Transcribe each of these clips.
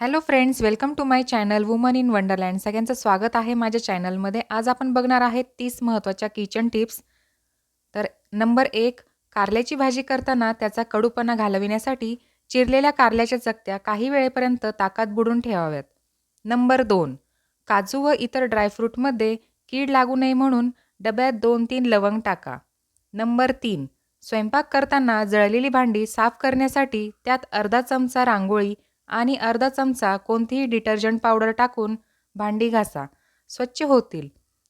Hello friends welcome to my channel woman in wonderland सगळ्यांचं स्वागत आहे माझ्या चॅनलमध्ये आज आपण बघणार आहेत तीस महत्त्वाच्या किचन टिप्स तर नंबर एक कारल्याची भाजी करताना त्याचा कडूपणा घालविण्यासाठी चिरलेल्या कारल्याच्या चकत्या काही वेळेपर्यंत ताकात बुडून ठेवाव्यात. नंबर दोन काजू व इतर ड्रायफ्रूटमध्ये कीड लागू नये म्हणून डब्यात दोन तीन लवंग टाका. नंबर तीन स्वयंपाक करताना जळलेली भांडी साफ करण्यासाठी त्यात अर्धा चमचा रांगोळी आणि अर्धा चमचा कोणतीही डिटर्जंट पावडर टाकून भांडी घासा. स्वच्छ होतील.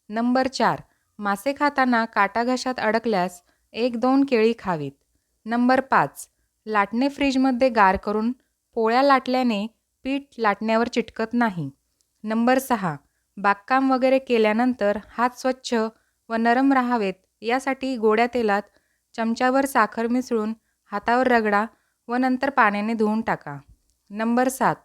नंबर चार. मासे खाताना काटा घशात अडकल्यास एक दोन केळी खावीत. नंबर पाच. लाटणे फ्रीजमध्ये गार करून पोळ्या लाटल्याने पीठ लाटण्यावर चिटकत नाही. नंबर सहा. बागकाम वगैरे केल्यानंतर हात स्वच्छ व नरम राहावेत यासाठी गोड्या तेलात चमच्यावर साखर मिसळून हातावर रगडा व नंतर पाण्याने धुवून टाका. नंबर सात.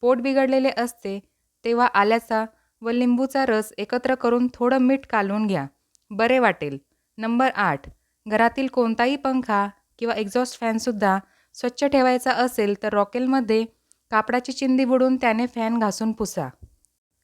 पोट बिघडलेले असते तेव्हा आल्याचा व लिंबूचा रस एकत्र करून थोडं मीठ कालवून घ्या. बरे वाटेल. नंबर आठ. घरातील कोणताही पंखा किंवा एक्झॉस्ट फॅनसुद्धा स्वच्छ ठेवायचा असेल तर रॉकेलमध्ये कापडाची चिंदी बुडून त्याने फॅन घासून पुसा.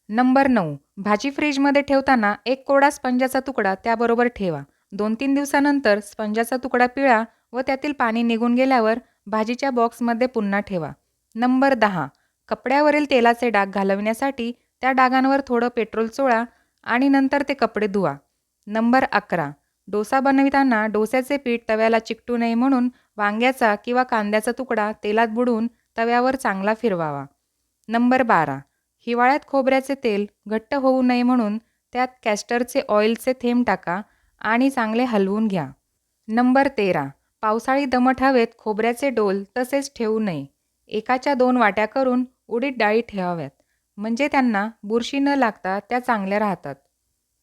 नंबर नऊ. भाजी फ्रीजमध्ये ठेवताना एक कोडा स्पंजाचा तुकडा त्याबरोबर ठेवा. दोन तीन दिवसानंतर स्पंजाचा तुकडा पिळा व त्यातील पाणी निघून गेल्यावर भाजीच्या बॉक्समध्ये पुन्हा ठेवा. नंबर दहा. कपड्यावरील तेलाचे डाग घालवण्यासाठी त्या डागांवर थोडं पेट्रोल चोळा आणि नंतर ते कपडे धुवा. नंबर अकरा. डोसा बनविताना डोस्याचे पीठ तव्याला चिकटू नये म्हणून वांग्याचा किंवा कांद्याचा तुकडा तेलात बुडवून तव्यावर चांगला फिरवावा. नंबर बारा. हिवाळ्यात खोबऱ्याचे तेल घट्ट होऊ नये म्हणून त्यात कॅस्टरचे ऑइलचे थेंब टाका आणि चांगले हलवून घ्या. नंबर तेरा. पावसाळी दमट हवेत खोबऱ्याचे डोल तसेच ठेवू नये. एकाच्या दोन वाट्या करून उडीद डाळी ठेवाव्यात. म्हणजे त्यांना बुरशी न लागता त्या चांगल्या राहतात.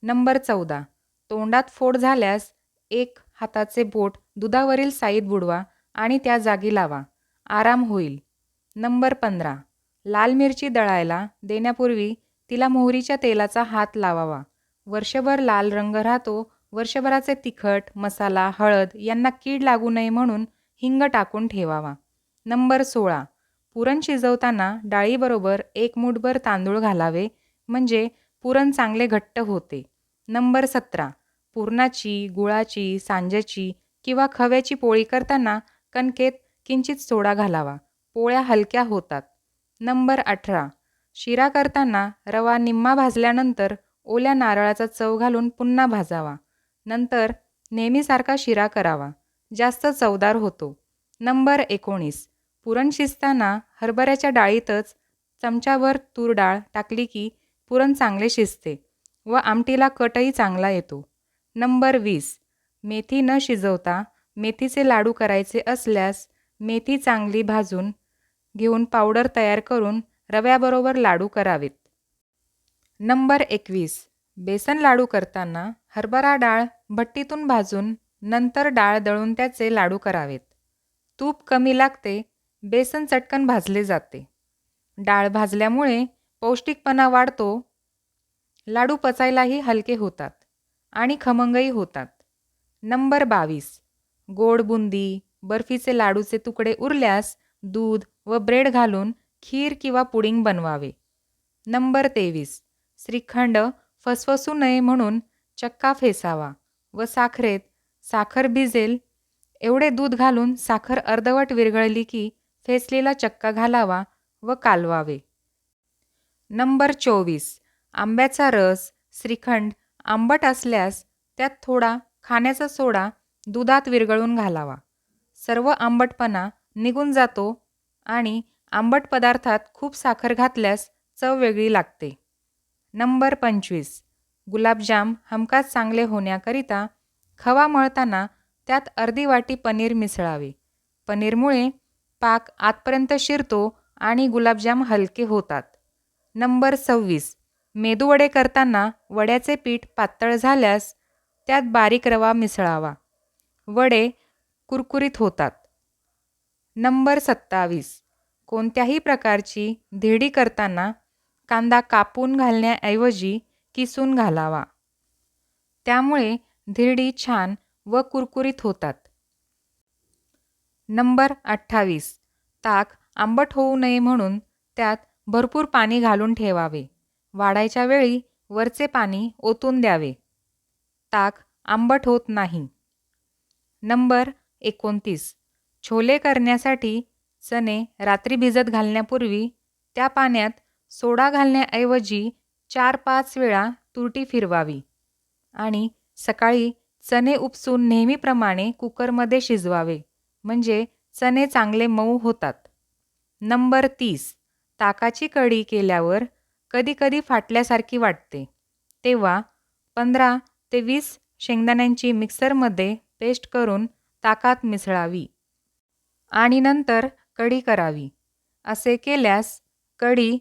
नंबर चौदा. तोंडात फोड झाल्यास एक हाताचे बोट दुधावरील साईत बुडवा आणि त्या जागी लावा. आराम होईल. नंबर पंधरा. लाल मिरची दळायला देण्यापूर्वी तिला मोहरीच्या तेलाचा हात लावावा. वर्षभर लाल रंग राहतो. वर्षभराचे तिखट मसाला हळद यांना कीड लागू नये म्हणून हिंग टाकून ठेवावा. नंबर सोळा. पुरण शिजवताना डाळीबरोबर एक मूठभर तांदूळ घालावे म्हणजे पुरण चांगले घट्ट होते. नंबर सतरा. पुरणाची गुळाची सांज्याची किंवा खव्याची पोळी करताना कणकेत किंचित सोडा घालावा. पोळ्या हलक्या होतात. नंबर अठरा. शिरा करताना रवा निम्मा भाजल्यानंतर ओल्या नारळाचा चव घालून पुन्हा भाजावा. नंतर नेहमीसारखा शिरा करावा. जास्त चवदार होतो. नंबर एकोणीस. पुरण शिजताना हरभऱ्याच्या डाळीतच चमच्यावर तूर डाळ टाकली की पुरण चांगले शिजते व आमटीला कटही चांगला येतो. नंबर वीस. मेथी न शिजवता मेथीचे लाडू करायचे असल्यास मेथी चांगली भाजून घेऊन पावडर तयार करून रव्याबरोबर लाडू करावेत. नंबर एकवीस. बेसन लाडू करताना हरभरा डाळ भट्टीतून भाजून नंतर डाळ दळून त्याचे लाडू करावेत. तूप कमी लागते बेसन चटकन भाजले जाते. डाळ भाजल्यामुळे पौष्टिकपणा वाढतो. लाडू पचायलाही हलके होतात आणि खमंगही होतात. नंबर बावीस. गोड बुंदी बर्फीचे लाडूचे तुकडे उरल्यास दूध व ब्रेड घालून खीर किंवा पुडिंग बनवावे. नंबर तेवीस. श्रीखंड फसफसू नये म्हणून चक्का फेसावा व साखरेत साखर भिजेल. एवढे दूध घालून साखर अर्धवट विरघळली की फेसलेला चक्का घालावा व कालवावे. नंबर चोवीस. आंब्याचा रस श्रीखंड आंबट असल्यास त्यात थोडा खाण्याचा सोडा दुधात विरघळून घालावा. सर्व आंबटपणा निघून जातो आणि आंबट पदार्थात खूप साखर घातल्यास चव वेगळी लागते. नंबर पंचवीस. गुलाबजाम हमखास चांगले होण्याकरिता खवा मळताना त्यात अर्धी वाटी पनीर मिसळावे. पनीरमुळे पाक आतपर्यंत शिरतो आणि गुलाबजाम हलके होतात. नंबर सव्वीस. मेदूवडे करताना वड्याचे पीठ पातळ झाल्यास त्यात बारीक रवा मिसळावा. वडे कुरकुरीत होतात. नंबर सत्तावीस. कोणत्याही प्रकारची धिडी करताना कांदा कापून घालण्याऐवजी किसून घालावा. त्यामुळे धिरडी छान व कुरकुरीत होतात. नंबर अठ्ठावीस. ताक आंबट होऊ नये म्हणून त्यात भरपूर पाणी घालून ठेवावे. वाढायच्या वेळी वरचे पाणी ओतून द्यावे. ताक आंबट होत नाही. नंबर एकोणतीस. छोले करण्यासाठी चणे रात्री भिजत घालण्यापूर्वी त्या पाण्यात सोडा घालण्याऐवजी चार पाच वेळा तुरटी फिरवावी आणि सकाळी चणे उपसून नेहमीप्रमाणे कुकरमध्ये शिजवावे. म्हणजे चणे चांगले मऊ होतात. नंबर तीस. ताकाची कढी केल्यावर कधीकधी फाटल्यासारखी वाटते. तेव्हा पंधरा ते वीस शेंगदाण्यांची मिक्सरमध्ये पेस्ट करून ताकात मिसळावी. आणि नंतर कढी करावी. असे केल्यास कढी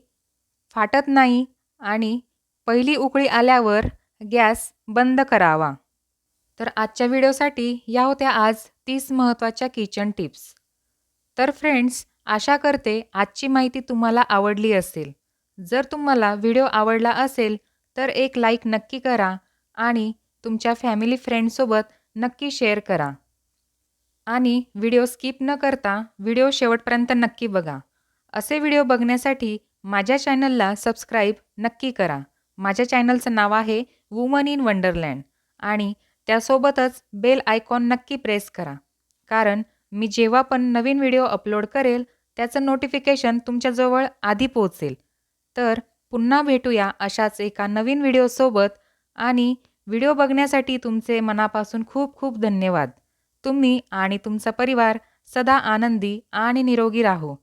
फाटत नाही आणि पहिली उकळी आल्यावर गॅस बंद करावा. तर आजच्या व्हिडिओसाठी या होत्या आज. तीस महत्त्वाच्या किचन टिप्स तर फ्रेंड्स आशा करते आजची माहिती तुम्हाला आवडली असेल. जर तुम्हाला व्हिडिओ आवडला असेल तर एक लाईक नक्की करा आणि तुमच्या फॅमिली फ्रेंडसोबत नक्की शेअर करा. आणि व्हिडिओ स्किप न करता व्हिडिओ शेवटपर्यंत नक्की बघा. असे व्हिडिओ बघण्यासाठी माझ्या चॅनलला सबस्क्राईब नक्की करा. माझ्या चॅनलचं नाव आहे वुमन इन वंडरलँड आणि त्यासोबतच बेल आयकॉन नक्की प्रेस करा. कारण मी जेव्हा पण नवीन व्हिडिओ अपलोड करेल त्याचं नोटिफिकेशन तुमच्याजवळ आधी पोहोचेल. तर पुन्हा भेटूया अशाच एका नवीन व्हिडिओसोबत आणि व्हिडिओ बघण्यासाठी तुमचे मनापासून खूप खूप धन्यवाद. तुम्ही आणि तुमचा परिवार सदा आनंदी आणि निरोगी राहो.